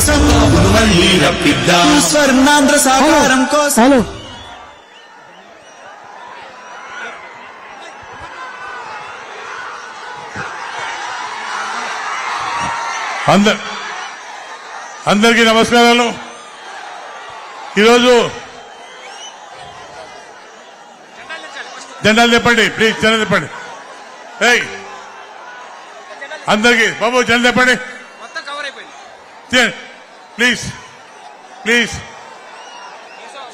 కోసం మళ్ళీ రప్పిద్దాం. స్వర్ణాంధ్ర సాకారం కోసం. హలో. అందర్ అందరికీ నమస్కారాలు. ఈరోజు జెండాలు చెప్పండి ప్లీజ్ జెండా చెప్పండి ఏయ్ అందరికీ బాబు జెండా చెప్పండి మొత్తం కవర్ అయిపోయింది. తీయండి. ప్లీజ్. ప్లీజ్.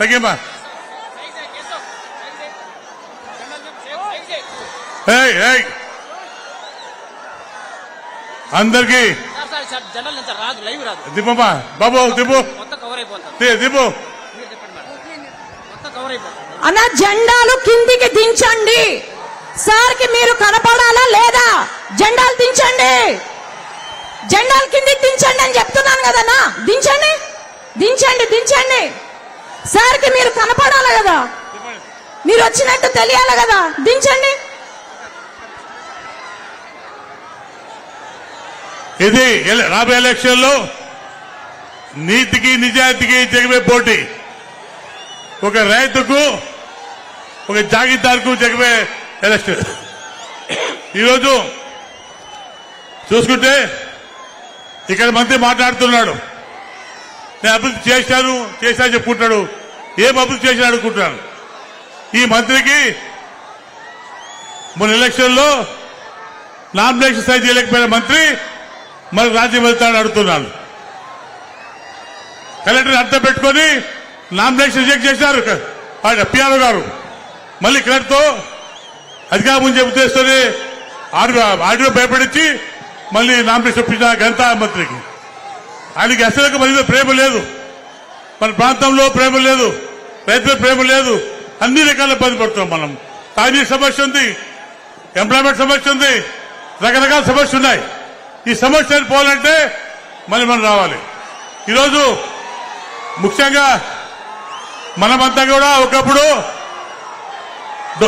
తగ్గిమ్మా అందరికి. దిబ్బమ్మా బాబు దిబ్బు దిబ్బు అన్న జెండాలు కిందికి దించండి. సార్కి మీరు కనపడాలా లేదా? జెండాలు దించండి. జెండాలు కిందికి దించండి అని చెప్తున్నాను కదన్నా. దించండి. దించండి దించండి. సార్కి మీరు కనపడాలి కదా. మీరు వచ్చినట్టు తెలియాలి కదా. దించండి. ఇది ఎల- రాబోయే ఎలక్షన్లో నీతికి నిజాయితీకి జగమే పోటీ. ఒక రైతుకు ఒక జాగీదారుకు జగమే ఎలక్షన్. ఈరోజు చూసుకుంటే ఇక్కడ మంత్రి మాట్లాడుతున్నాడు. నేను అభివృద్ధి చేశాను చేశాను చెప్పుకుంటాడు ఏం అభివృద్ధి చేశాను అనుకుంటున్నాను ఈ మంత్రికి మొన్న ఎలక్షన్లో నామినేషన్ సైజ్ చేయలేకపోయిన మంత్రి మరి రాజ్యం వెళ్తాడని అడుగుతున్నాను కలెక్టర్ అర్థం పెట్టుకొని నామినేషన్ రిజెక్ట్ చేశారు పిఆర్ఓ గారు. మళ్ళీ కలెక్టర్తో అధికారం ముందు చెబుతేస్తూనే ఆడియో ఆడియో భయపడించి మళ్ళీ నామినేషన్ చెప్పించిన ఘనత మంత్రికి. ఆయనకి అసలు మన మీద ప్రేమ లేదు. మన ప్రాంతంలో ప్రేమ లేదు. రైతుల ప్రేమ లేదు. అన్ని రకాల ఇబ్బంది పడుతున్నాం మనం. తాజీ సమస్య ఉంది. ఎంప్లాయ్మెంట్ సమస్య ఉంది. రకరకాల సమస్యలు ఉన్నాయి. ఈ సమస్యను పోవాలంటే మళ్ళీ మనం రావాలి. ఈరోజు ముఖ్యంగా మనమంతా కూడా ఒకప్పుడు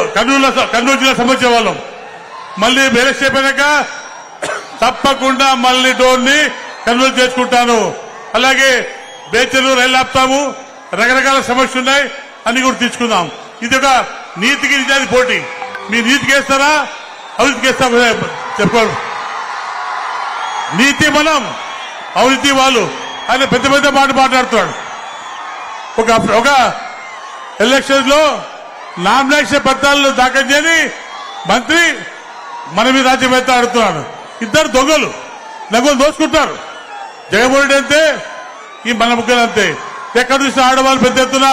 కర్నూలు కర్నూలు జిల్లా సమస్య వాళ్ళం. మళ్ళీ ఎలక్షన్ చెప్పాక తప్పకుండా మళ్ళీ డోర్ని కన్వర్ట్ చేసుకుంటాను. అలాగే బేచలు రైళ్ళు ఆపుతాము. రకరకాల సమస్యలు ఉన్నాయి. అన్ని కూడా తీసుకుందాం. ఇది ఒక నీతికి నిజానికి పోటీ. మీ నీతికి వేస్తారా అవినీతికి వేస్తారా చెప్పారు. నీతి మనం అవినీతి వాళ్ళు. ఆయన పెద్ద పెద్ద మాట మాట్లాడుతున్నాడు. ఒక ఒక ఎలక్షన్లో నామినేషన్ పత్రాలను దాఖలు చేయని మంత్రి మన మీద రాజ్యం పెద్ద ఆడుతున్నాడు. ఇద్దరు దొంగలు నగలు దోచుకుంటారు. జగన్మోహన్ అంతే ఈ మన ముగ్గురు అంతే. ఎక్కడ చూసిన ఆడవాళ్ళు పెద్ద ఎత్తున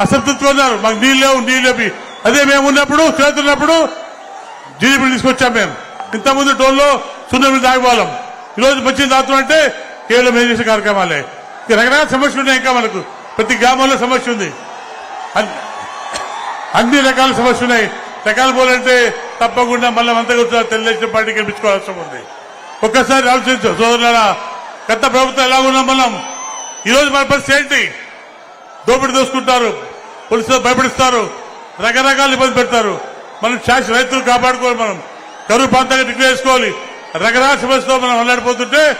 అసంతృప్తి ఉన్నారు. మాకు నీళ్ళు లేవు నీళ్ళు లేవి. అదే మేము ఉన్నప్పుడు చేతున్నప్పుడు జీడీపీ తీసుకొచ్చాం మేము. ఇంతకుముందు టోల్లో సున్నమి తాగిపోవాలం ఈరోజు మంచి దాతం అంటే కేవలం ఏం చేసే కార్యక్రమాలే రకరకాల సమస్యలు ఉన్నాయి ఇంకా మనకు. ప్రతి గ్రామంలో సమస్య ఉంది. అన్- అన్ని రకాల సమస్యలు ఉన్నాయి. రకాలు పోలంటే తప్పకుండా మళ్ళీ అంతా కూర్చొని తెలుగుదేశం పార్టీ గెలిపించుకోవాల్సి ఉంది. ఒక్కసారి ఆలోచించు సోదరులారా గత ప్రభుత్వం ఎలా ఉన్నాం మనం ఈరోజు మన పరిస్థితి ఏంటి? దోపిడీ దోసుకుంటారు పోలీసులు భయపడిస్తారు రకరకాల ఇబ్బంది పెడతారు. మనం శాశ్వత రైతులు కాపాడుకోవాలి మనం కరువు ప్రాంతంగా డిక్లేర్ చేసుకోవాలి. రకరకాల సమస్యతో మనం అల్లాడిపోతుంటే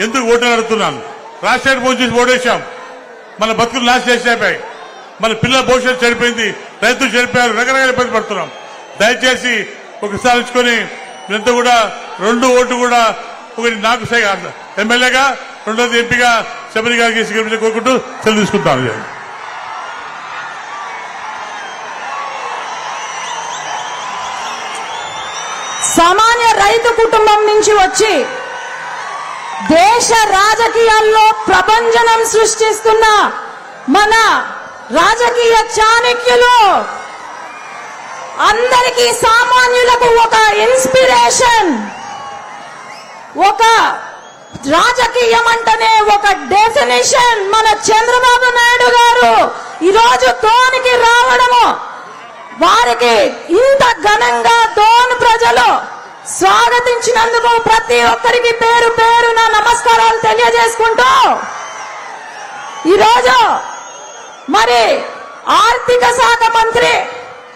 ఎందుకు ఓటు అడుగుతున్నాను? రాష్ట్రానికి ఫోన్ చేసి ఓటేశాం. మన బతుకులు నాశ చేసేపాయి మన పిల్లల భవిష్యత్తు చనిపోయింది రైతులు చనిపోయారు రకరకాల ఇబ్బంది పడుతున్నాం. దయచేసి ఒకసారి ఇచ్చుకొని మీరంతా కూడా రెండు ఓటు కూడా ఒకటి నాకు ఎమ్మెల్యేగా రెండోది ఎంపీగా శబరి గారికి గెలిపించి కోరుకుంటూ సెలవు తీసుకుంటాను సామాన్య రైతు కుటుంబం నుంచి వచ్చి దేశ రాజకీయాల్లో ప్రపంచనం సృష్టిస్తున్న మన రాజకీయ చాణక్యులు అందరికీ సామాన్యులకు ఒక ఇన్స్పిరేషన్ ఒక రాజకీయం అంటేనే ఒక డెఫినేషన్ మన చంద్రబాబు నాయుడు గారు ఈరోజు తోనికి రావడము. వారికి ఇంత ఘనంగా దోన్ ప్రజలు స్వాగతించినందుకు ప్రతి ఒక్కరికి పేరు పేరు నా నమస్కారాలు తెలియజేసుకుంటూ ఈరోజు మరి ఆర్థిక శాఖ మంత్రి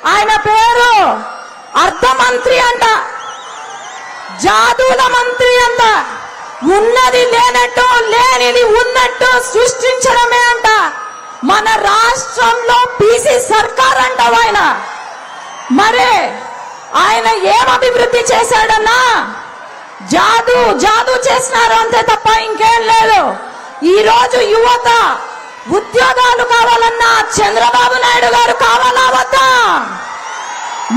ఆయన పేరు అర్థమంత్రి అంట. జాదుల మంత్రి అంట. ఉన్నది లేనట్టు లేనిది ఉన్నట్టు సృష్టించడమే అంట. మన రాష్ట్రంలో బీసీ సర్కార్ అంటావు ఆయన. మరే ఆయన ఏం అభివృద్ధి చేశాడన్నా? జాదు జాదు చేసినారు అంతే తప్ప ఇంకేం లేదు. ఈ రోజు యువత ఉద్యోగాలు కావాలన్నా చంద్రబాబు నాయుడు గారు కావాలా వద్దా?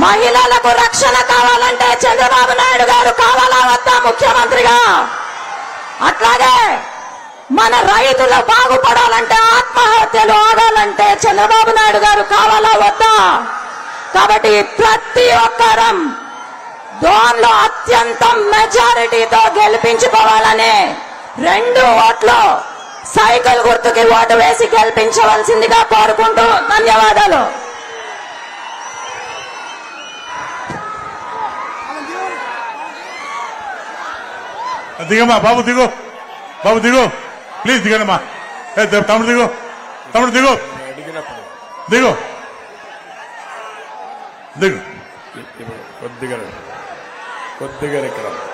మహిళలకు రక్షణ కావాలంటే చంద్రబాబు నాయుడు గారు కావాలా వద్దా ముఖ్యమంత్రిగా? అట్లాగే మన రైతులు బాగుపడాలంటే ఆత్మహత్యలు ఆగాలంటే చంద్రబాబు నాయుడు గారు కావాలా వద్దా? కాబట్టి ప్రతి ఒక్కరం దోన్లో అత్యంత మెజారిటీతో గెలిపించుకోవాలనే రెండు ఓట్లు సైకిల్ గుర్తుకి ఓటు వేసి గెలిపించవలసిందిగా కోరుకుంటూ ధన్యవాదాలు. దిగమ్మా బాబు దిగు. బాబు దిగు. ప్లీజ్ దిగనమ్మా తమ్ముడు దిగు. తమ్ముడు దిగు. దిగు. దిగు. కొద్దిగా. కొద్దిగా ఇక్కడ.